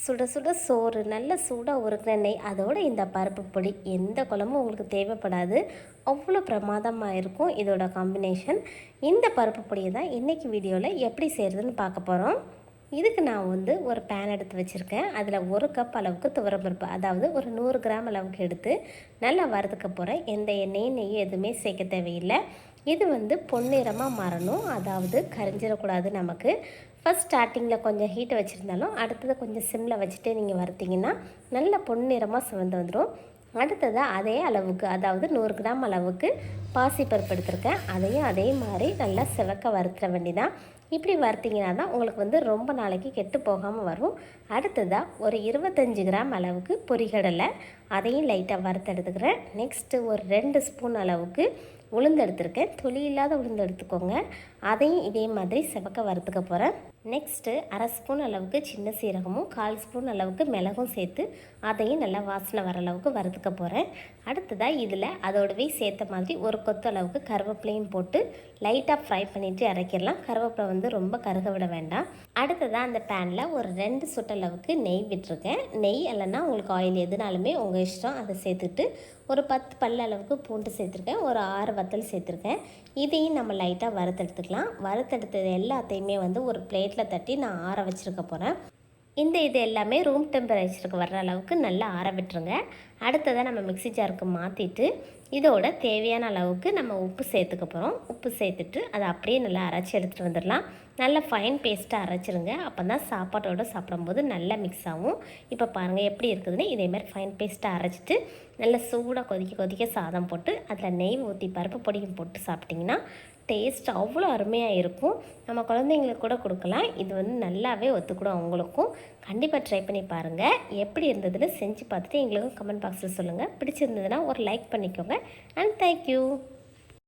சுட சுட சோறு நல்ல சூடாக உருக்கிற நெய் அதோட இந்த பருப்பு பொடி எந்த குழம்பும் உங்களுக்கு தேவைப்படாது. அவ்வளோ பிரமாதமாக இருக்கும் இதோட காம்பினேஷன் இந்த பருப்பு பொடியை தான் இன்றைக்கி வீடியோவில் எப்படி செய்கிறதுன்னு பார்க்க போகிறோம் இதுக்கு நான் வந்து ஒரு பேன் எடுத்து வச்சுருக்கேன். அதில் ஒரு கப் அளவுக்கு துவரம்பருப்பு அதாவது ஒரு நூறு கிராம் அளவுக்கு எடுத்து நல்லா வறுத்துக்க போகிறேன் எந்த எண்ணெயும் நெய் எதுவுமே சேர்க்க தேவையில்லை. இது வந்து பொன்னிறமாக மாறணும். அதாவது கரிஞ்சிடக்கூடாது நமக்கு. ஃபஸ்ட் ஸ்டார்டிங்கில் கொஞ்சம் ஹீட்டை வச்சுருந்தாலும் அடுத்தது கொஞ்சம் சிம்மில் வச்சுட்டு நீங்கள் வறுத்தீங்கன்னா நல்ல பொன்னிறமாக சிவந்து வந்துடும் அடுத்ததாக அதே அளவுக்கு அதாவது நூறு கிராம் அளவுக்கு பாசிப்பருப்பு எடுத்திருக்கேன். அதையும் அதே மாதிரி நல்லா சிவக்க வறுத்துற வேண்டிதான். இப்படி வறுத்திங்கன்னா தான் உங்களுக்கு வந்து ரொம்ப நாளைக்கு கெட்டு போகாமல் வரும். அடுத்ததாக ஒரு இருபத்தஞ்சி கிராம் அளவுக்கு பொரிகடலை அதையும் லைட்டாக வறுத்து எடுத்துக்கிறேன். நெக்ஸ்ட்டு ஒரு ரெண்டு ஸ்பூன் அளவுக்கு உளுந்து எடுத்திருக்கேன் தொலி இல்லாத உளுந்து எடுத்துக்கோங்க அதையும் இதே மாதிரி செவக்க வறுத்துக்க போகிறேன் நெக்ஸ்ட்டு அரை ஸ்பூன் அளவுக்கு சின்ன சீரகமும் கால் ஸ்பூன் அளவுக்கு மிளகும் சேர்த்து அதையும் நல்லா வாசனை வர அளவுக்கு வறுத்துக்க போகிறேன் அடுத்ததாக இதில் அதோடவே சேர்த்த மாதிரி ஒரு கொத்து அளவுக்கு கருவேப்பிலையும் போட்டு லைட்டாக ஃப்ரை பண்ணிவிட்டு இறக்கிடலாம். கருவேப்பிலை வந்து ரொம்ப கருக விட வேண்டாம். அடுத்ததாக அந்த பேனில் ஒரு ரெண்டு சுட்டளவுக்கு நெய் விட்டுருக்கேன். நெய் இல்லைன்னா உங்களுக்கு ஆயில் எதுனாலுமே உங்கள் இஷ்டம் அதை சேர்த்துட்டு ஒரு பத்து பல்ல அளவுக்கு பூண்டு சேர்த்துருக்கேன். ஒரு ஆறு வத்தல் சேர்த்துருக்கேன். இதையும் நம்ம லைட்டாக வறுத்தெடுத்துக்கலாம். வறுத்தெடுத்தது எல்லாத்தையுமே வந்து ஒரு பிளேட்டில் தட்டி நான் ஆற வச்சுருக்க போகிறேன் இந்த இது எல்லாமே ரூம் டெம்பரேச்சருக்கு வர்ற அளவுக்கு நல்லா ஆற விட்டுருங்க. அடுத்ததாக நம்ம மிக்ஸி ஜாருக்கு மாற்றிட்டு இதோட தேவையான அளவுக்கு நம்ம உப்பு சேர்த்துக்க போகிறோம் உப்பு சேர்த்துட்டு அதை அப்படியே நல்லா அரைச்சி எடுத்துகிட்டு வந்துடலாம். நல்லா ஃபைன் பேஸ்ட்டாக அரைச்சிருங்க. அப்போ தான் சாப்பாட்டோட சாப்பிடும்போது நல்லா மிக்ஸ் ஆகும். இப்போ பாருங்கள் எப்படி இருக்குதுன்னு இதேமாதிரி ஃபைன் பேஸ்ட்டாக அரைச்சிட்டு நல்லா சூடாக கொதிக்க கொதிக்க சாதம் போட்டு அதில் நெய் ஊற்றி பருப்பு பொடியும் போட்டு சாப்பிட்டிங்கன்னா டேஸ்ட் அவ்வளோ அருமையாக இருக்கும். நம்ம குழந்தைங்களுக்கு கூட கொடுக்கலாம். இது வந்து நல்லாவே ஒத்துக்கூடும் அவங்களுக்கும். கண்டிப்பாக ட்ரை பண்ணி பாருங்கள் எப்படி இருந்ததுன்னு செஞ்சு பார்த்துட்டு எங்களுக்கும் கமெண்ட் பாக்ஸில் சொல்லுங்கள் பிடிச்சிருந்ததுன்னா ஒரு லைக் பண்ணிக்கோங்க. And thank you